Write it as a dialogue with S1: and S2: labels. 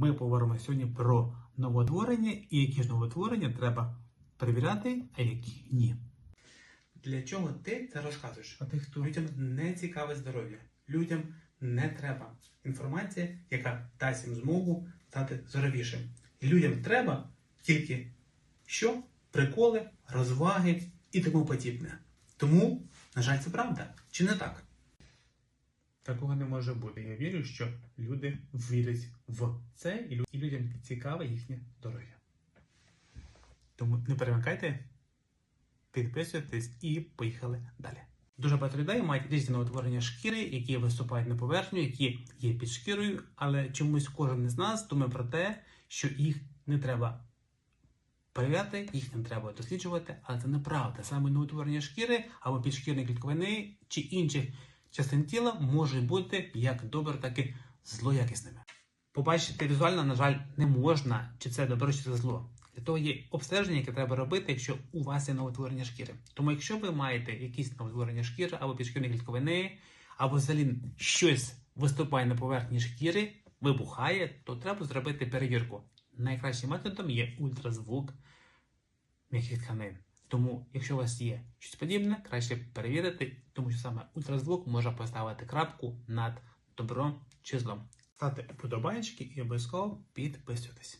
S1: Ми поговоримо сьогодні про новотворення і які ж новотворення треба перевіряти, а які ні. Для чого ти це розказуєш?
S2: А ти хто?
S1: Людям не цікаве здоров'я. Людям не треба інформація, яка дасть їм змогу стати здоровішим. І людям треба тільки що? Приколи, розваги і тому подібне. Тому, на жаль, це правда. Чи не так?
S2: Такого не може бути. Я вірю, що люди вірять в це, і людям цікаве їхнє здоров'я.
S1: Тому не перемикайте, підписуйтесь і поїхали далі. Дуже багато людей мають різні новотворення шкіри, які виступають на поверхню, які є під шкірою, але чомусь кожен із нас думає про те, що їх не треба перевіряти, їх не треба досліджувати, але це неправда. Саме новотворення шкіри або підшкірної клітковини чи інших частин тіла можуть бути як добре, так і злоякісними. Побачити візуально, на жаль, не можна, чи це добро, чи це зло. Для того є обстеження, яке треба робити, якщо у вас є новотворення шкіри. Тому, якщо ви маєте якісь новотворення шкіри або підшкірні клітковини, або взагалі щось виступає на поверхні шкіри, вибухає, то треба зробити перевірку. Найкращим методом є ультразвук м'яких тканин. Тому, якщо у вас є щось подібне, краще перевірити, тому що саме ультразвук може поставити крапку над добром чи злом. Ставте вподобайки і обов'язково підписуйтесь.